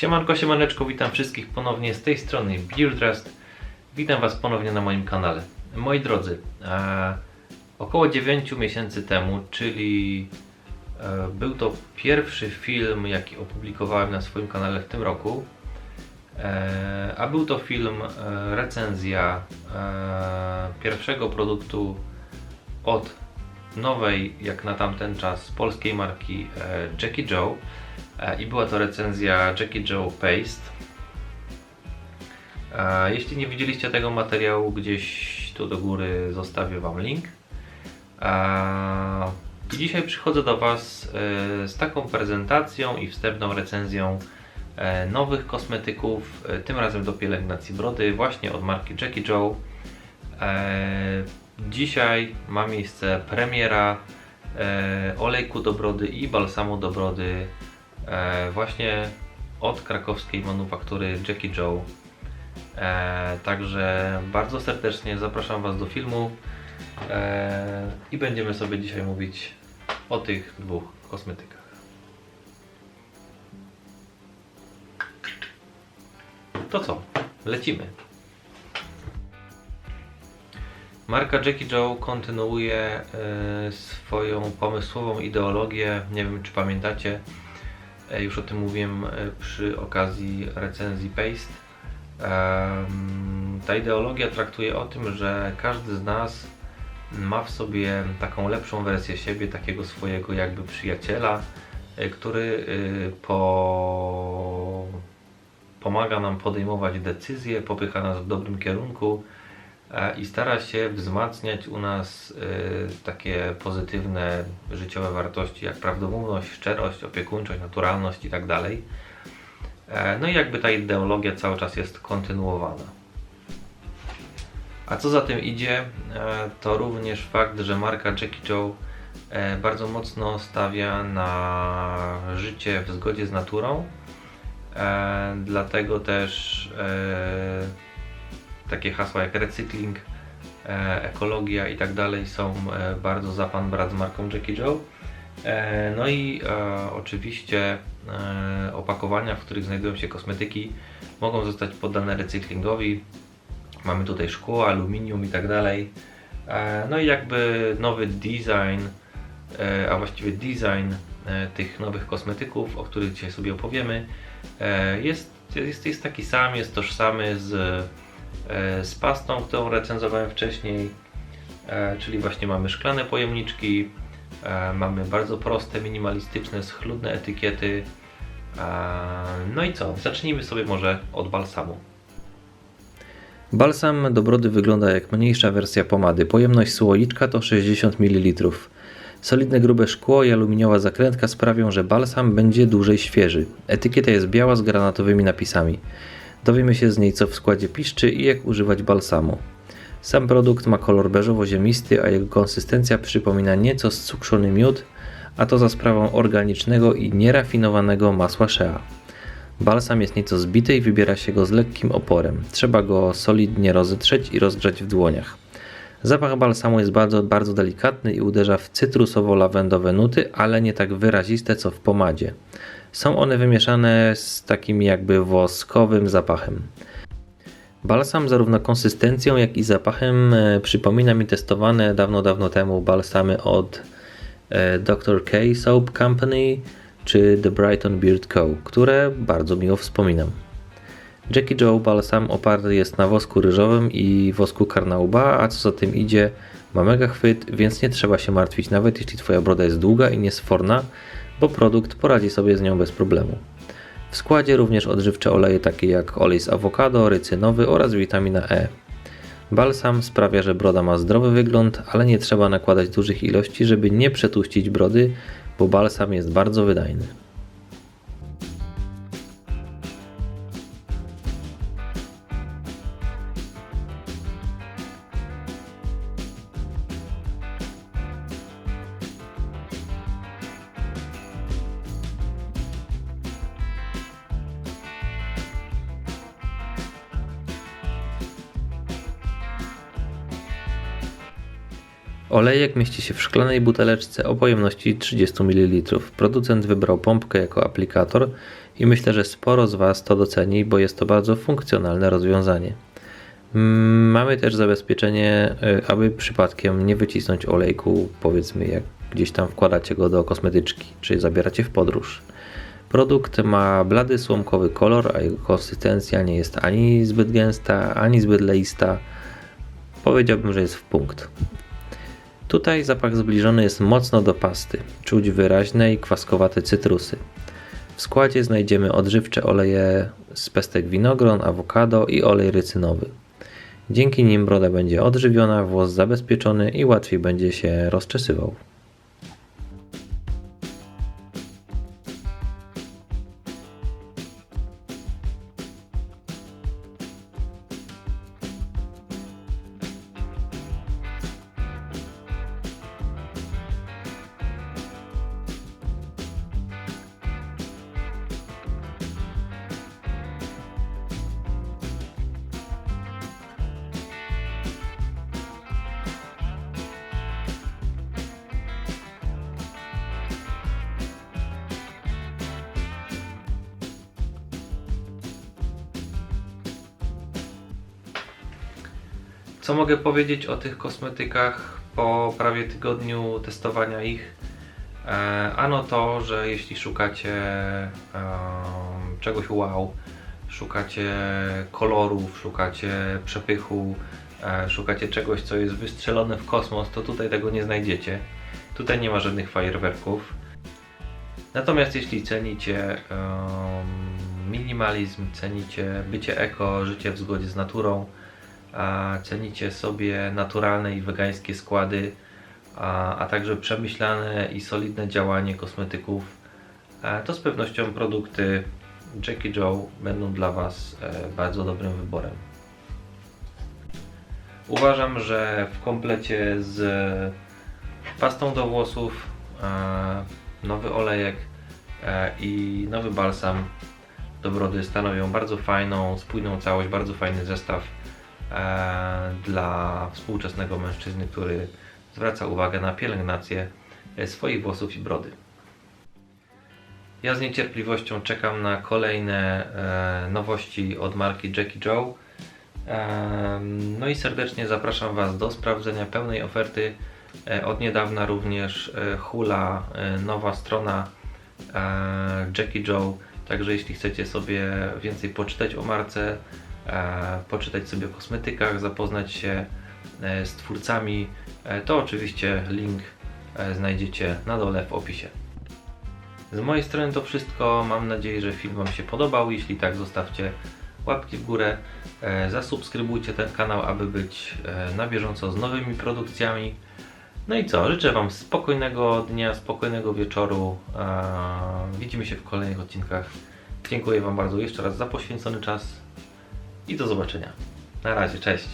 Siemanko, siemaneczko, witam wszystkich ponownie z tej strony Beardrest. Witam Was ponownie na moim kanale. Moi drodzy, e, około 9 miesięcy temu, czyli e, był to pierwszy film, jaki opublikowałem na swoim kanale w tym roku, e, a był to film e, recenzja e, pierwszego produktu od nowej, jak na tamten czas, polskiej marki e, Jackie Joe i była to recenzja Jackie Joe Paste. E, Jeśli nie widzieliście tego materiału, gdzieś tu do góry zostawię Wam link. E, I dzisiaj przychodzę do Was e, z taką prezentacją i wstępną recenzją e, nowych kosmetyków, e, tym razem do pielęgnacji brody, właśnie od marki Jackie Joe. E, Dzisiaj ma miejsce premiera e, olejku do brody i balsamu do brody e, właśnie od krakowskiej manufaktury Jackie Joe. E, także bardzo serdecznie zapraszam Was do filmu e, i będziemy sobie dzisiaj mówić o tych dwóch kosmetykach. To co? Lecimy. Marka Jackie Joe kontynuuje e, swoją pomysłową ideologię. Nie wiem, czy pamiętacie, e, już o tym mówiłem e, przy okazji recenzji Paste. Ta ideologia traktuje o tym, że każdy z nas ma w sobie taką lepszą wersję siebie, takiego swojego jakby przyjaciela, e, który e, po... pomaga nam podejmować decyzje, popycha nas w dobrym kierunku e, i stara się wzmacniać u nas e, takie pozytywne życiowe wartości jak prawdomówność, szczerość, opiekuńczość, naturalność i tak. E, No i jakby ta ideologia cały czas jest kontynuowana. A co za tym idzie, e, to również fakt, że marka Jackie Joe e, bardzo mocno stawia na życie w zgodzie z naturą. E, Dlatego też e, takie hasła jak recykling, e, ekologia i tak dalej są e, bardzo za pan brat z marką Jackie Joe. E, No i oczywiście opakowania, w których znajdują się kosmetyki, mogą zostać poddane recyklingowi. Mamy tutaj szkło, aluminium i tak dalej. No i jakby nowy design, a właściwie design tych nowych kosmetyków, o których dzisiaj sobie opowiemy, jest, jest, jest taki sam, jest tożsamy z, z pastą, którą recenzowałem wcześniej. E, Czyli właśnie mamy szklane pojemniczki, e, mamy bardzo proste, minimalistyczne, schludne etykiety. E, No i co? Zacznijmy sobie może od balsamu. Balsam do brody wygląda jak mniejsza wersja pomady. Pojemność słoiczka to 60 ml. Solidne grube szkło i aluminiowa zakrętka sprawią, że balsam będzie dłużej świeży. Etykieta jest biała z granatowymi napisami. Dowiemy się z niej co w składzie piszczy i jak używać balsamu. Sam produkt ma kolor beżowo-ziemisty, a jego konsystencja przypomina nieco scukrzony miód, a to za sprawą organicznego i nierafinowanego masła shea. Balsam jest nieco zbity i wybiera się go z lekkim oporem. Trzeba go solidnie rozetrzeć i rozgrzać w dłoniach. Zapach balsamu jest bardzo, bardzo delikatny i uderza w cytrusowo-lawendowe nuty, ale nie tak wyraziste co w pomadzie. Są one wymieszane z takim jakby woskowym zapachem. Balsam zarówno konsystencją, jak i zapachem e, przypomina mi testowane dawno, dawno temu balsamy od e, Dr. K Soap Company czy The Brighton Beard Co., które bardzo miło wspominam. Jackie Joe balsam oparty jest na wosku ryżowym i wosku karnauba, a co za tym idzie, ma mega chwyt, więc nie trzeba się martwić nawet jeśli Twoja broda jest długa i niesforna, bo produkt poradzi sobie z nią bez problemu. W składzie również odżywcze oleje takie jak olej z awokado, rycynowy oraz witamina E. Balsam sprawia, że broda ma zdrowy wygląd, ale nie trzeba nakładać dużych ilości, żeby nie przetuścić brody, bo balsam jest bardzo wydajny. Olejek mieści się w szklanej buteleczce o pojemności 30 ml. Producent wybrał pompkę jako aplikator i myślę, że sporo z Was to doceni, bo jest to bardzo funkcjonalne rozwiązanie. Mm, Mamy też zabezpieczenie, y, aby przypadkiem nie wycisnąć olejku, powiedzmy jak gdzieś tam wkładacie go do kosmetyczki, czy zabieracie w podróż. Produkt ma blady słomkowy kolor, a jego konsystencja nie jest ani zbyt gęsta, ani zbyt leista. Powiedziałbym, że jest w punkt. Tutaj zapach zbliżony jest mocno do pasty. Czuć wyraźne i kwaskowate cytrusy. W składzie znajdziemy odżywcze oleje z pestek winogron, awokado i olej rycynowy. Dzięki nim broda będzie odżywiona, włos zabezpieczony i łatwiej będzie się rozczesywał. Co mogę powiedzieć o tych kosmetykach po prawie tygodniu testowania ich? E, ano to, że jeśli szukacie czegoś wow, szukacie kolorów, szukacie przepychu, e, szukacie czegoś, co jest wystrzelone w kosmos, to tutaj tego nie znajdziecie. Tutaj nie ma żadnych fajerwerków. Natomiast jeśli cenicie minimalizm, cenicie bycie eko, życie w zgodzie z naturą, a cenicie sobie naturalne i wegańskie składy, a, a także przemyślane i solidne działanie kosmetyków, to z pewnością produkty Jackie Joe będą dla Was e, bardzo dobrym wyborem. Uważam, że w komplecie z pastą do włosów, e, nowy olejek e, i nowy balsam. Do brody stanowią bardzo fajną, spójną całość, bardzo fajny zestaw dla współczesnego mężczyzny, który zwraca uwagę na pielęgnację e, swoich włosów i brody. Ja z niecierpliwością czekam na kolejne e, nowości od marki Jackie Joe. No i serdecznie zapraszam Was do sprawdzenia pełnej oferty. E, Od niedawna również e, hula e, nowa strona e, Jackie Joe. Także jeśli chcecie sobie więcej poczytać o marce, e, poczytać sobie o kosmetykach, zapoznać się e, z twórcami, e, to oczywiście link e, znajdziecie na dole w opisie. Z mojej strony to wszystko. Mam nadzieję, że film Wam się podobał. Jeśli tak, zostawcie łapki w górę. E, Zasubskrybujcie ten kanał, aby być e, na bieżąco z nowymi produkcjami. No i co? Życzę Wam spokojnego dnia, spokojnego wieczoru. E, Widzimy się w kolejnych odcinkach. Dziękuję Wam bardzo jeszcze raz za poświęcony czas i do zobaczenia. Na razie, cześć.